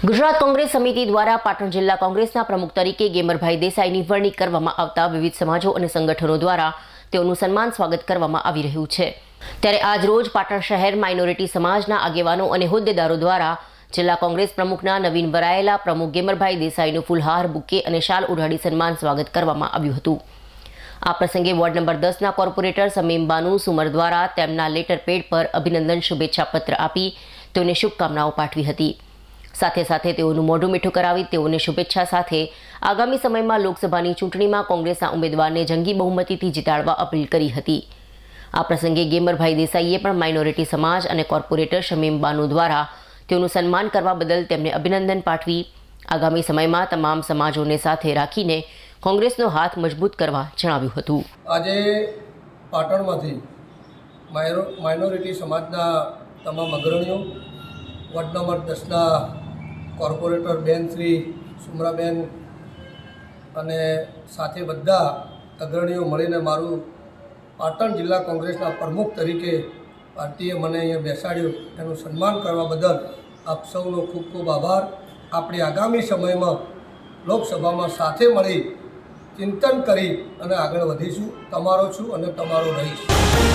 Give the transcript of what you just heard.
ગુજરાત કોંગ્રેસ સમિતિ દ્વારા પાટણ જિલ્લા કોંગ્રેસના પ્રમુખ તરીકે ગેમરભાઈ દેસાઈની વરણી કરવામાં આવતા વિવિધ સમાજો અને સંગઠનો દ્વારા તેઓનું સન્માન સ્વાગત કરવામાં આવી રહ્યું છે. ત્યારે આજ રોજ પાટણ શહેર માઇનોરિટી સમાજના આગેવાનો અને હોદ્દેદારો દ્વારા જિલ્લા કોંગ્રેસ પ્રમુખના નવીન વરાયેલા પ્રમુખ ગેમરભાઈ દેસાઈનું ફુલહાર, બુકે અને શાલ ઉઢાડી સન્માન સ્વાગત કરવામાં આવ્યું હતું. આ પ્રસંગે વોર્ડ નંબર દસના કોર્પોરેટર સમીમ બાનુ સુમર દ્વારા તેમના લેટર પેડ પર અભિનંદન શુભેચ્છા પત્ર આપી તેઓને શુભકામનાઓ પાઠવી હતી. સાથે સાથે તેઓનું મોઢું મીઠું કરાવી તેઓને શુભેચ્છા સાથે આગામી સમયમાં લોકસભાની ચૂંટણીમાં કોંગ્રેસના ઉમેદવારને જંગી બહુમતીથી જીતાડવા અપીલ કરી હતી. આ પ્રસંગે ગેમરભાઈ દેસાઈએ પણ માઇનોરિટી સમાજ અને કોર્પોરેટર શમીમ બાનુ દ્વારા તેઓનું સન્માન કરવા બદલ તેમને અભિનંદન પાઠવી. આગામી સમયમાં તમામ સમાજોને સાથે રાખીને કોંગ્રેસનો હાથ મજબૂત કરવા જણાવ્યું હતું. આજે પાટણમાંથી માઇનોરિટી સમાજના તમામ અગ્રણીઓ, વોર્ડ નંબર દસના કોર્પોરેટર બેન શ્રી સુમરાબેન અને સાથે બધા અગ્રણીઓ મળીને મારું પાટણ જિલ્લા કોંગ્રેસના પ્રમુખ તરીકે પાર્ટીએ મને અહીંયા બેસાડ્યું. એનું સન્માન કરવા બદલ આપ સૌનો ખૂબ ખૂબ આભાર. આપણે આગામી સમયમાં લોકસભામાં સાથે મળી ચિંતન કરી અને આગળ વધીશું. તમારો છું અને તમારો રહીશ.